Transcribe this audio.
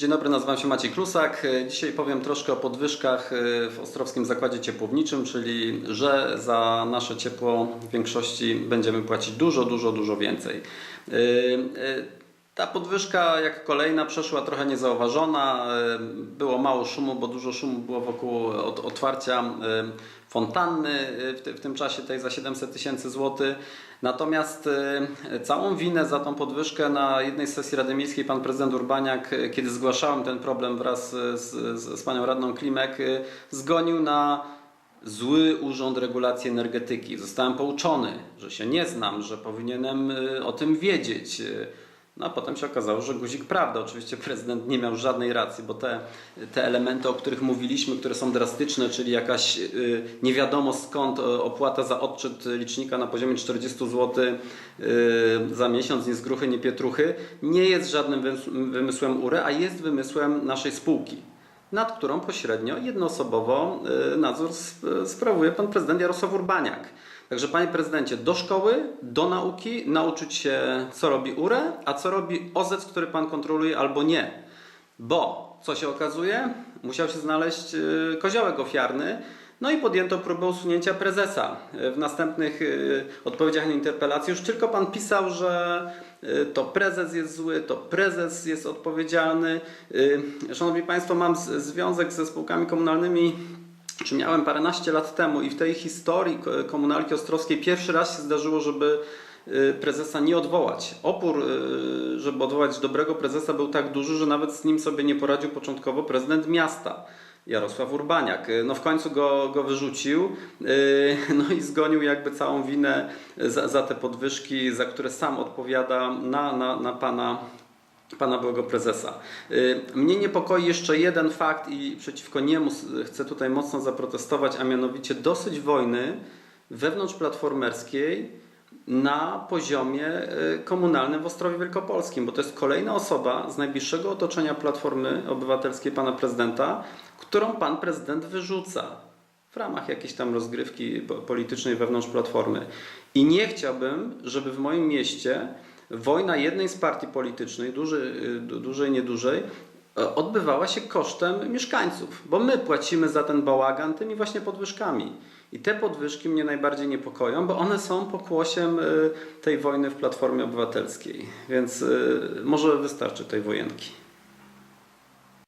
Dzień dobry, nazywam się Maciej Klusak. Dzisiaj powiem troszkę o podwyżkach w Ostrowskim Zakładzie Ciepłowniczym, czyli że za nasze ciepło w większości będziemy płacić dużo, dużo, dużo więcej. Ta podwyżka, jak kolejna, przeszła trochę niezauważona. Yy, Było mało szumu, bo dużo szumu było wokół ot- otwarcia yy, fontanny yy, w, ty- w tym czasie tej za 700 tysięcy złotych. Natomiast całą winę za tą podwyżkę na jednej z sesji Rady Miejskiej pan prezydent Urbaniak, kiedy zgłaszałem ten problem wraz z, z, z panią radną Klimek, zgonił na zły urząd regulacji energetyki. Zostałem pouczony, że się nie znam, że powinienem o tym wiedzieć. No a potem się okazało, że guzik prawda. Oczywiście prezydent nie miał żadnej racji, bo te, te elementy, o których mówiliśmy, które są drastyczne, czyli jakaś y, nie wiadomo skąd y, opłata za odczyt licznika na poziomie 40 zł y, za miesiąc, nie z gruchy, nie pietruchy, nie jest żadnym wymys- wymysłem URE, a jest wymysłem naszej spółki nad którą pośrednio jednoosobowo nadzór sp- sprawuje pan prezydent Jarosław Urbaniak. Także panie prezydencie, do szkoły, do nauki nauczyć się co robi URE, a co robi OZEC, który pan kontroluje albo nie. Bo co się okazuje? Musiał się znaleźć y, koziołek ofiarny. No i podjęto próbę usunięcia prezesa. W następnych y, odpowiedziach na interpelację już tylko pan pisał, że y, to prezes jest zły, to prezes jest odpowiedzialny. Szanowni Państwo, mam związek ze spółkami komunalnymi czy miałem paręnaście lat temu i w tej historii ko- komunalki ostrowskiej pierwszy raz się zdarzyło, żeby y, prezesa nie odwołać. Opór, y, żeby odwołać dobrego prezesa był tak duży, że nawet z nim sobie nie poradził początkowo prezydent miasta. Jarosław Urbaniak. Y, No w końcu go, go wyrzucił, no i zgonił jakby całą winę za, za te podwyżki, za które sam odpowiada na, na, na pana pana byłego prezesa. Y, Mnie niepokoi jeszcze jeden fakt i przeciwko niemu chcę tutaj mocno zaprotestować, a mianowicie dosyć wojny wewnątrz platformerskiej na poziomie y, komunalnym w Ostrowie Wielkopolskim, bo to jest kolejna osoba z najbliższego otoczenia Platformy Obywatelskiej pana prezydenta, którą pan prezydent wyrzuca w ramach jakiejś tam rozgrywki po- politycznej wewnątrz Platformy. I nie chciałbym, żeby w moim mieście wojna jednej z partii politycznej, dużej, y, du- dużej, niedużej, odbywała się kosztem mieszkańców, bo my płacimy za ten bałagan tymi właśnie podwyżkami. I te podwyżki mnie najbardziej niepokoją, bo one są pokłosiem y, tej wojny w Platformie Obywatelskiej. Więc y, może wystarczy tej wojenki.